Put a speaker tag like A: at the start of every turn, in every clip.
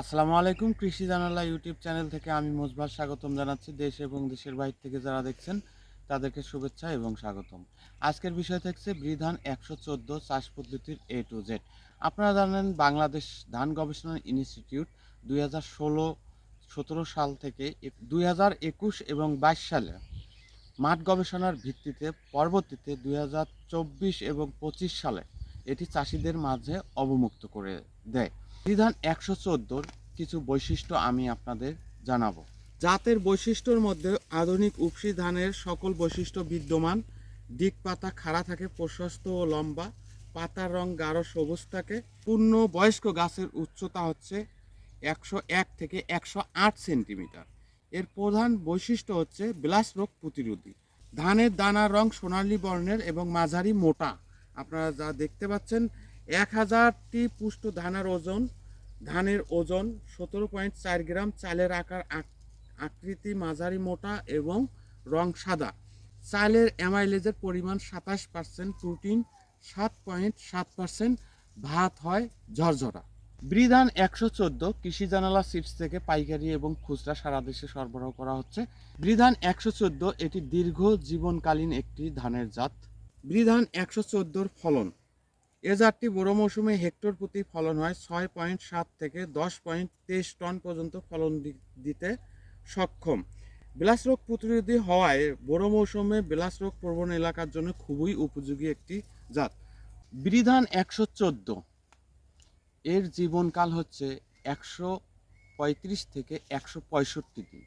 A: আসসালামু আলাইকুম, কৃষি জানালা ইউটিউব চ্যানেল থেকে আমি মোজবার স্বাগতম জানাচ্ছি। দেশ এবং দেশের বাইরে থেকে যারা দেখছেন, তাদেরকে শুভেচ্ছা এবং স্বাগতম। আজকের বিষয় থাকছে বিধান একশো চোদ্দ চাষ পদ্ধতির এ টু জেড আপনারা জানেন, বাংলাদেশ ধান গবেষণা ইনস্টিটিউট দুই হাজার ষোলো, সতেরো সাল থেকে দুই হাজার একুশ এবং বাইশ সালে মাঠ গবেষণার ভিত্তিতে, পরবর্তীতে দুই হাজার চব্বিশ এবং পঁচিশ সালে এটি চাষিদের মাঝে অবমুক্ত করে দেয়। বিধান একশো চোদ্দোর কিছু বৈশিষ্ট্য আমি আপনাদের জানাব। জাতের বৈশিষ্ট্যর মধ্যে আধুনিক উপসি ধানের সকল বৈশিষ্ট্য বিদ্যমান। দিক পাতা খাড়া থাকে, প্রশস্ত ও লম্বা। পাতার রং গাঢ় সবুজ থাকে। পূর্ণ বয়স্ক গাছের উচ্চতা হচ্ছে একশো এক থেকে একশো আট সেন্টিমিটার। এর প্রধান বৈশিষ্ট্য হচ্ছে বিলাস রোগ প্রতিরোধী। ধানের দানার রং সোনালী বর্ণের এবং মাঝারি মোটা। আপনারা যা দেখতে পাচ্ছেন এক হাজারটি পুষ্ট ধানের ওজন ধানের ওজন সতেরো পয়েন্ট চার গ্রাম, চালের আকার আকৃতি মাঝারি মোটা এবং রং সাদা। চালের অ্যামাইলেজের পরিমাণ সাতাশ পার্সেন্ট, প্রোটিন সাত পয়েন্ট সাত পার্সেন্ট, ভাত হয় ঝরঝরা। ব্রিধান একশো চোদ্দ, কৃষি জানালা সিটস থেকে পাইকারি এবং খুচরা সারা দেশে সরবরাহ করা হচ্ছে। ব্রিধান একশো চোদ্দ, এটি দীর্ঘ জীবনকালীন একটি ধানের জাত। ব্রিধান একশো চোদ্দোর ফলন। এ জাতটি বড় মৌসুমে হেক্টর প্রতি ফলন হয় ছয় পয়েন্ট সাত থেকে দশ পয়েন্ট তেইশ টন পর্যন্ত ফলন দিতে সক্ষম। বিলাস রোগ প্রতিরোধী হওয়ায় বড় মৌসুমে বিলাস রোগ প্রবণ এলাকার জন্য খুবই উপযোগী একটি জাত। বিধান একশো চোদ্দ। এর জীবনকাল হচ্ছে একশো পঁয়ত্রিশ থেকে একশো পঁয়ষট্টি দিন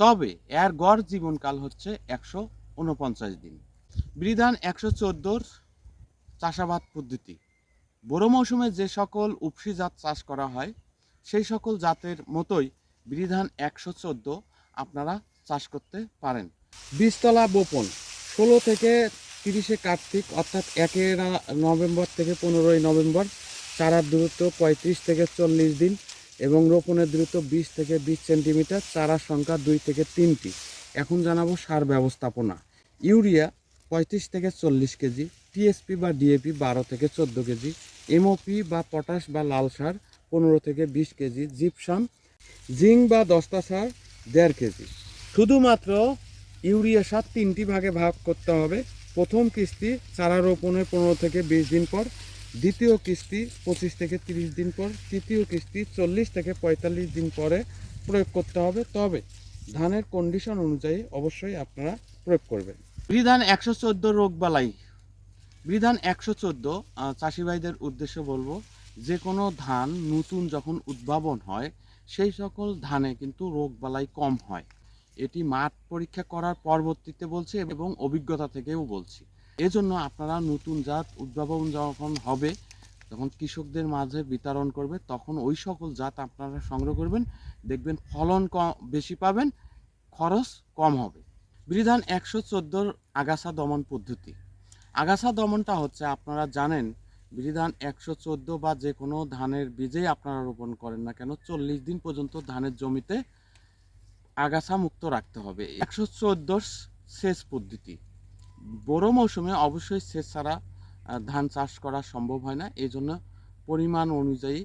A: তবে এর গড় জীবনকাল হচ্ছে একশো উনপঞ্চাশ দিন। বিধান একশো চোদ্দোর চাষাবাদ পদ্ধতি। বড় মৌসুমে যে সকল উপসি জাত চাষ করা হয়, সেই সকল জাতের মতোই বিধান একশো চোদ্দ আপনারা চাষ করতে পারেন। বীজতলা বপন, ষোলো থেকে তিরিশে কার্তিক, অর্থাৎ একে নভেম্বর থেকে পনেরোই নভেম্বর চারার দূরত্ব পঁয়ত্রিশ থেকে চল্লিশ দিন এবং রোপণের দূরত্ব বিশ থেকে বিশ সেন্টিমিটার চারার সংখ্যা দুই থেকে তিনটি। এখন জানাব সার ব্যবস্থাপনা। ইউরিয়া পঁয়ত্রিশ থেকে চল্লিশ কেজি টিএসপি বা ডিএপি বারো থেকে চোদ্দ কেজি, এমওপি বা পটাশ বা লাল সার পনেরো থেকে বিশ কেজি, জিপসাম, জিঙ্ক বা দস্তা সার দেড় কেজি। শুধুমাত্র ইউরিয়া সার তিনটি ভাগে ভাগ করতে হবে। প্রথম কিস্তি চারা রোপণের পনেরো থেকে বিশ দিন পর, দ্বিতীয় কিস্তি পঁচিশ থেকে তিরিশ দিন পর, তৃতীয় কিস্তি চল্লিশ থেকে পঁয়তাল্লিশ দিন পরে প্রয়োগ করতে হবে। তবে ধানের কন্ডিশন অনুযায়ী অবশ্যই আপনারা প্রয়োগ করবেন। বিধান একশো চোদ্দ রোগ বালাই বিধান একশো চোদ্দ চাষি ভাইদের উদ্দেশ্যে বলব, যে কোনো ধান নতুন যখন উদ্ভাবন হয়, সেই সকল ধানে কিন্তু রোগ বালাই কম হয়। এটি মাঠ পরীক্ষা করার পরবর্তীতে বলছি এবং অভিজ্ঞতা থেকেও বলছি। এজন্য আপনারা নতুন জাত উদ্ভাবন যখন হবে তখন কৃষকদের মাঝে বিতরণ করবে, তখন ওই সকল জাত আপনারা সংগ্রহ করবেন, দেখবেন ফলন কম, বেশি পাবেন, খরচ কম হবে। বিধান একশো চোদ্দোর আগাছা দমন পদ্ধতি। আগাছা দমনটা হচ্ছে, আপনারা জানেন বিধান একশো চোদ্দ বা যে কোনো ধানের বীজেই আপনারা রোপণ করেন না কেন, চল্লিশ দিন পর্যন্ত ধানের জমিতে আগাছা মুক্ত রাখতে হবে। একশো চোদ্দোর সেচ পদ্ধতি। বড় মৌসুমে অবশ্যই সেচ ছাড়া ধান চাষ করা সম্ভব হয় না। এই জন্য পরিমাণ অনুযায়ী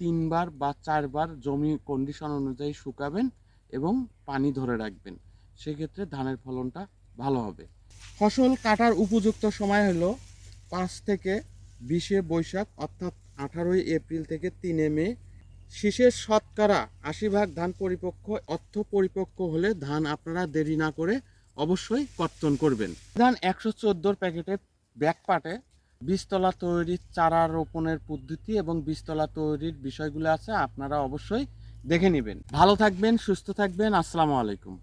A: তিনবার বা চারবার জমি কন্ডিশন অনুযায়ী শুকাবেন এবং পানি ধরে রাখবেন। সেক্ষেত্রে ধানের ফলনটা ভালো হবে। ফসল কাটার উপযুক্ত সময় হলো পাঁচ থেকে বিশে বৈশাখ, অর্থাৎ আঠারোই এপ্রিল থেকে তিনে মে। শীষের শতকরা আশি ভাগ ধান পরিপক্ক, অর্থ পরিপক্ক হলে ধান আপনারা দেরি না করে অবশ্যই কর্তন করবেন। ধান একশো চোদ্দোর প্যাকেটে ব্যাকপাটে বীজতলা তৈরির চারা রোপণের পদ্ধতি এবং বীজতলা তৈরির বিষয়গুলো আছে, আপনারা অবশ্যই দেখে নেবেন। ভালো থাকবেন, সুস্থ থাকবেন, আসসালামু আলাইকুম।